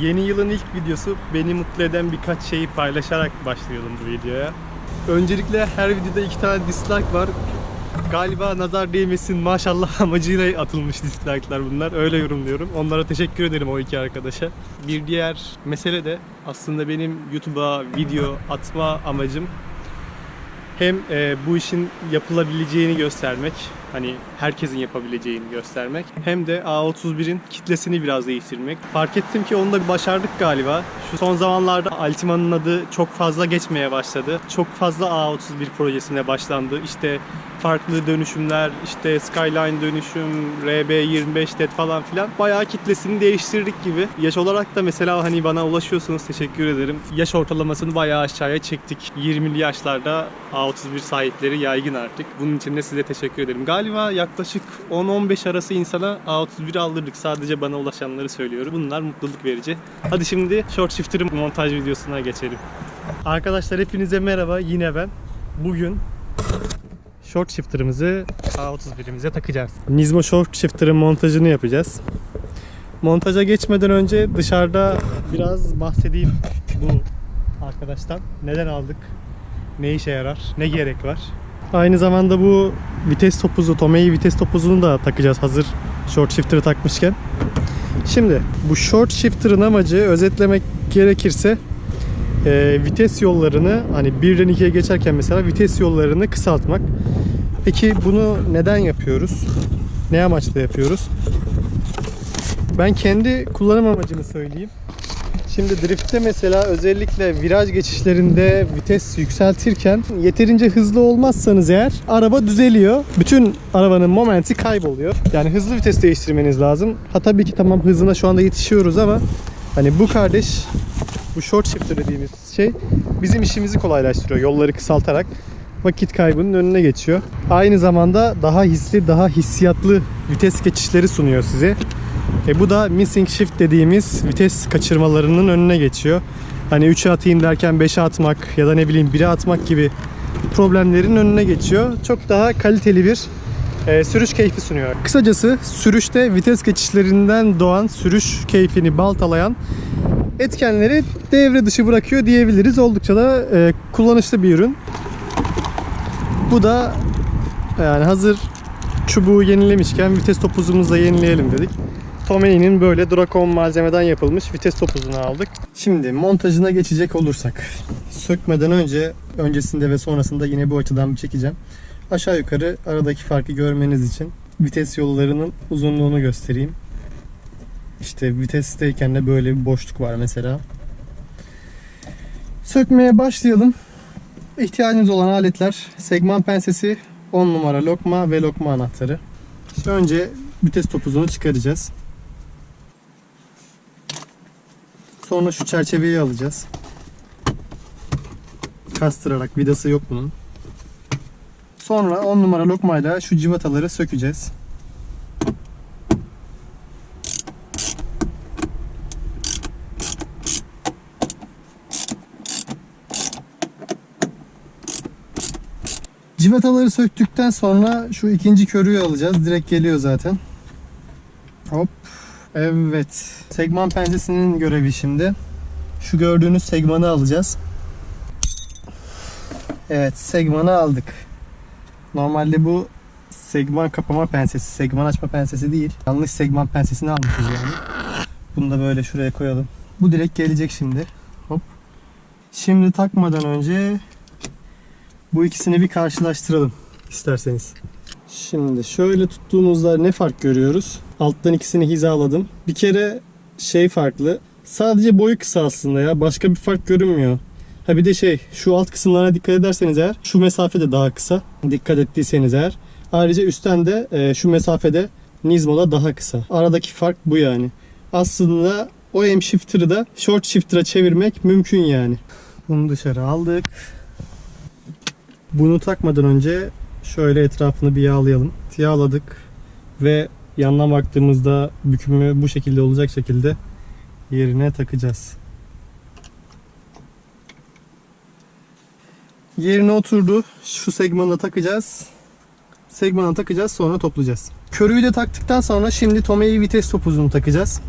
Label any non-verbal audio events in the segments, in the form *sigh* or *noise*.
Yeni yılın ilk videosu beni mutlu eden birkaç şeyi paylaşarak başlayalım bu videoya. Öncelikle her videoda iki tane dislike var. Galiba nazar değmesin maşallah *laughs* amacıyla atılmış dislike'lar bunlar. Öyle yorumluyorum. Onlara teşekkür ederim o iki arkadaşa. Bir diğer mesele de aslında benim YouTube'a video atma amacım hem e, bu işin yapılabileceğini göstermek, hani herkesin yapabileceğini göstermek, hem de A31'in kitlesini biraz değiştirmek. Fark ettim ki onu da başardık galiba. Şu son zamanlarda Altima'nın adı çok fazla geçmeye başladı. Çok fazla A31 projesine başlandı. İşte farklı dönüşümler, işte Skyline dönüşüm, RB25 LED falan filan. Bayağı kitlesini değiştirdik gibi. Yaş olarak da mesela hani bana ulaşıyorsunuz teşekkür ederim. Yaş ortalamasını bayağı aşağıya çektik. 20'li yaşlarda A31 sahipleri yaygın artık. Bunun için de size teşekkür ederim. Galiba yaklaşık 10-15 arası insana A31 aldırdık. Sadece bana ulaşanları söylüyorum. Bunlar mutluluk verici. Hadi şimdi Short Shifter'ın montaj videosuna geçelim. Arkadaşlar hepinize merhaba. Yine ben. Bugün short shifter'ımızı A31'imize takacağız. Nismo short shifter'ın montajını yapacağız. Montaja geçmeden önce dışarıda biraz bahsedeyim bu arkadaştan. Neden aldık? Ne işe yarar? Ne gerek var? Aynı zamanda bu vites topuzu, Tomei vites topuzunu da takacağız hazır short shifter'ı takmışken. Şimdi bu short shifter'ın amacı özetlemek gerekirse e, vites yollarını hani birden ikiye geçerken mesela vites yollarını kısaltmak. Peki bunu neden yapıyoruz? Ne amaçla yapıyoruz? Ben kendi kullanım amacımı söyleyeyim. Şimdi driftte mesela özellikle viraj geçişlerinde vites yükseltirken yeterince hızlı olmazsanız eğer araba düzeliyor. Bütün arabanın momenti kayboluyor. Yani hızlı vites değiştirmeniz lazım. Ha tabii ki tamam hızına şu anda yetişiyoruz ama hani bu kardeş bu short shifter dediğimiz şey bizim işimizi kolaylaştırıyor yolları kısaltarak vakit kaybının önüne geçiyor. Aynı zamanda daha hisli, daha hissiyatlı vites geçişleri sunuyor size. E bu da missing shift dediğimiz vites kaçırmalarının önüne geçiyor. Hani 3'e atayım derken 5'e atmak ya da ne bileyim 1'e atmak gibi problemlerin önüne geçiyor. Çok daha kaliteli bir e, sürüş keyfi sunuyor. Kısacası sürüşte vites geçişlerinden doğan sürüş keyfini baltalayan etkenleri devre dışı bırakıyor diyebiliriz. Oldukça da e, kullanışlı bir ürün. Bu da yani hazır çubuğu yenilemişken vites topuzumuzu da yenileyelim dedik. Tomei'nin böyle Dracon malzemeden yapılmış vites topuzunu aldık. Şimdi montajına geçecek olursak sökmeden önce öncesinde ve sonrasında yine bu açıdan bir çekeceğim. Aşağı yukarı aradaki farkı görmeniz için vites yollarının uzunluğunu göstereyim. İşte vitesteyken de böyle bir boşluk var mesela. Sökmeye başlayalım. İhtiyacınız olan aletler segman pensesi, 10 numara lokma ve lokma anahtarı. Şimdi önce vites topuzunu çıkaracağız. Sonra şu çerçeveyi alacağız. Kastırarak vidası yok bunun. Sonra 10 numara lokmayla şu civataları sökeceğiz. Civataları söktükten sonra şu ikinci körüğü alacağız. Direkt geliyor zaten. Hop. Evet. Segman pensesinin görevi şimdi. Şu gördüğünüz segmanı alacağız. Evet, segmanı aldık. Normalde bu segman kapama pensesi, segman açma pensesi değil. Yanlış segman pensesini almışız yani. Bunu da böyle şuraya koyalım. Bu direkt gelecek şimdi. Hop. Şimdi takmadan önce bu ikisini bir karşılaştıralım isterseniz. Şimdi şöyle tuttuğumuzda ne fark görüyoruz? Alttan ikisini hizaladım. Bir kere şey farklı. Sadece boyu kısa aslında ya. Başka bir fark görünmüyor. Ha bir de şey şu alt kısımlarına dikkat ederseniz eğer şu mesafe de daha kısa. Dikkat ettiyseniz eğer. Ayrıca üstten de e, şu mesafede Nismo'da daha kısa. Aradaki fark bu yani. Aslında o M shifter'ı da short shifter'a çevirmek mümkün yani. Bunu dışarı aldık. Bunu takmadan önce şöyle etrafını bir yağlayalım. Yağladık ve yandan baktığımızda bükümü bu şekilde olacak şekilde yerine takacağız. Yerine oturdu. Şu segmana takacağız. Segmana takacağız sonra toplayacağız. Körüğü de taktıktan sonra şimdi Tomei vites topuzunu takacağız.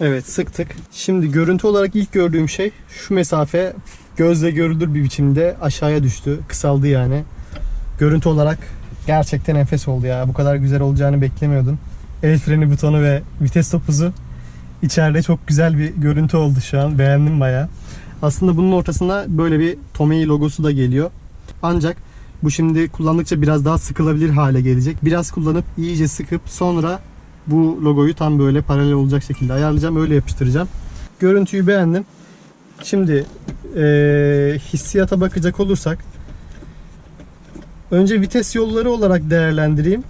Evet sıktık. Şimdi görüntü olarak ilk gördüğüm şey şu mesafe gözle görülür bir biçimde aşağıya düştü. Kısaldı yani. Görüntü olarak gerçekten enfes oldu ya. Bu kadar güzel olacağını beklemiyordum. El freni butonu ve vites topuzu içeride çok güzel bir görüntü oldu şu an. Beğendim bayağı. Aslında bunun ortasına böyle bir Tomei logosu da geliyor. Ancak bu şimdi kullandıkça biraz daha sıkılabilir hale gelecek. Biraz kullanıp iyice sıkıp sonra bu logoyu tam böyle paralel olacak şekilde ayarlayacağım. Öyle yapıştıracağım. Görüntüyü beğendim. Şimdi eee, hissiyata bakacak olursak önce vites yolları olarak değerlendireyim.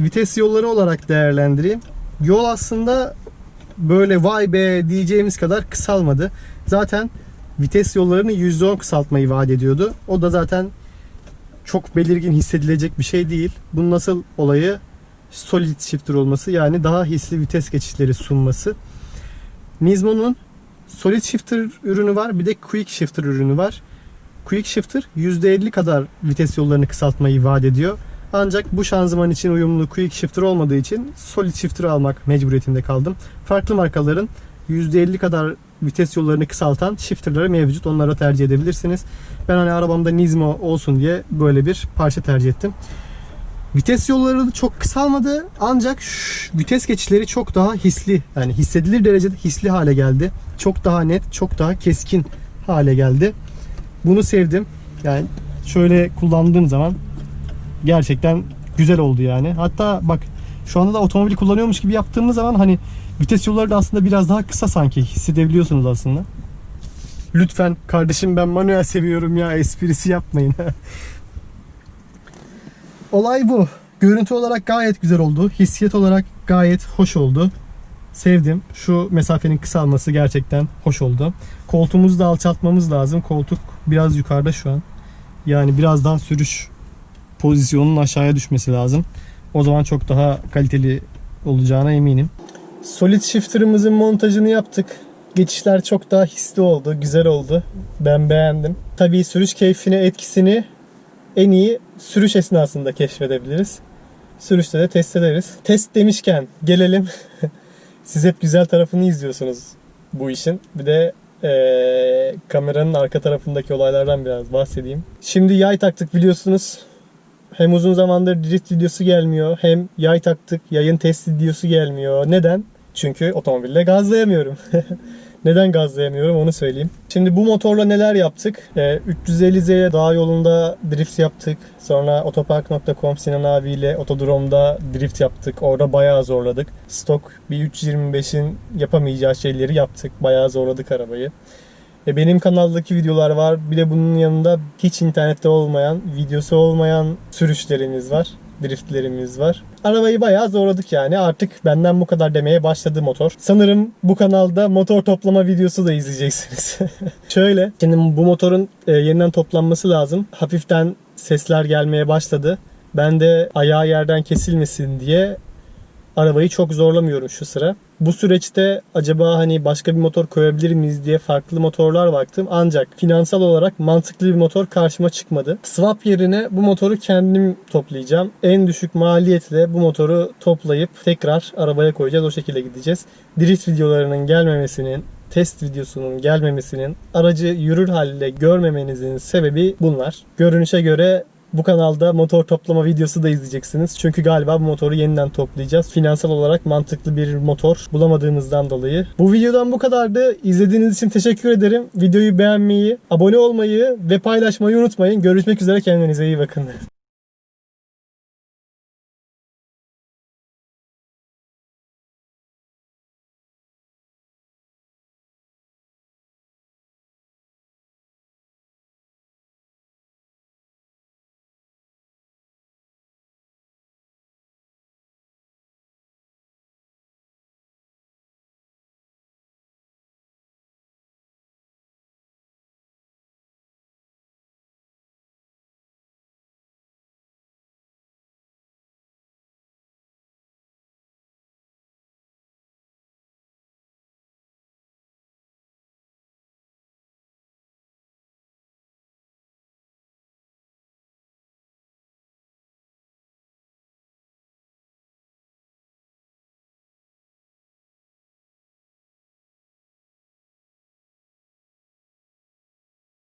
Vites yolları olarak değerlendireyim. Yol aslında böyle vay be diyeceğimiz kadar kısalmadı. Zaten vites yollarını %10 kısaltmayı vaat ediyordu. O da zaten çok belirgin hissedilecek bir şey değil. Bunun nasıl olayı solid shifter olması yani daha hisli vites geçişleri sunması. Nismo'nun solid shifter ürünü var bir de quick shifter ürünü var. Quick shifter %50 kadar vites yollarını kısaltmayı vaat ediyor. Ancak bu şanzıman için uyumlu quick shifter olmadığı için solid shifter almak mecburiyetinde kaldım. Farklı markaların %50 kadar vites yollarını kısaltan shifterları mevcut. Onlara tercih edebilirsiniz. Ben hani arabamda Nismo olsun diye böyle bir parça tercih ettim. Vites yolları çok kısalmadı ancak şş, vites geçişleri çok daha hisli yani hissedilir derecede hisli hale geldi. Çok daha net, çok daha keskin hale geldi. Bunu sevdim. Yani şöyle kullandığım zaman gerçekten güzel oldu yani. Hatta bak şu anda da otomobil kullanıyormuş gibi yaptığımız zaman hani vites yolları da aslında biraz daha kısa sanki hissedebiliyorsunuz aslında. Lütfen kardeşim ben manuel seviyorum ya esprisi yapmayın. *laughs* Olay bu. Görüntü olarak gayet güzel oldu. Hissiyat olarak gayet hoş oldu. Sevdim. Şu mesafenin kısalması gerçekten hoş oldu. Koltuğumuzu da alçaltmamız lazım. Koltuk biraz yukarıda şu an. Yani biraz daha sürüş pozisyonunun aşağıya düşmesi lazım. O zaman çok daha kaliteli olacağına eminim. Solid shifter'ımızın montajını yaptık. Geçişler çok daha hisli oldu, güzel oldu. Ben beğendim. Tabii sürüş keyfine etkisini en iyi sürüş esnasında keşfedebiliriz. Sürüşte de test ederiz. Test demişken gelelim. *laughs* Siz hep güzel tarafını izliyorsunuz bu işin. Bir de eee, kameranın arka tarafındaki olaylardan biraz bahsedeyim. Şimdi yay taktık biliyorsunuz. Hem uzun zamandır drift videosu gelmiyor. Hem yay taktık yayın test videosu gelmiyor. Neden? Çünkü otomobille gazlayamıyorum. *laughs* Neden gazlayamıyorum onu söyleyeyim. Şimdi bu motorla neler yaptık? Ee, 350Z dağ yolunda drift yaptık. Sonra otopark.com Sinan abiyle otodromda drift yaptık. Orada bayağı zorladık. Stok bir 325'in yapamayacağı şeyleri yaptık. Bayağı zorladık arabayı. E, benim kanaldaki videolar var. Bir de bunun yanında hiç internette olmayan, videosu olmayan sürüşlerimiz var. Driftlerimiz var. Arabayı bayağı zorladık yani. Artık benden bu kadar demeye başladı motor. Sanırım bu kanalda motor toplama videosu da izleyeceksiniz. *laughs* Şöyle, şimdi bu motorun e, yeniden toplanması lazım. Hafiften sesler gelmeye başladı. Ben de ayağı yerden kesilmesin diye arabayı çok zorlamıyorum şu sıra. Bu süreçte acaba hani başka bir motor koyabilir miyiz diye farklı motorlar baktım. Ancak finansal olarak mantıklı bir motor karşıma çıkmadı. Swap yerine bu motoru kendim toplayacağım. En düşük maliyetle bu motoru toplayıp tekrar arabaya koyacağız. O şekilde gideceğiz. Drift videolarının gelmemesinin test videosunun gelmemesinin aracı yürür halde görmemenizin sebebi bunlar. Görünüşe göre bu kanalda motor toplama videosu da izleyeceksiniz. Çünkü galiba bu motoru yeniden toplayacağız. Finansal olarak mantıklı bir motor bulamadığımızdan dolayı. Bu videodan bu kadardı. İzlediğiniz için teşekkür ederim. Videoyu beğenmeyi, abone olmayı ve paylaşmayı unutmayın. Görüşmek üzere kendinize iyi bakın.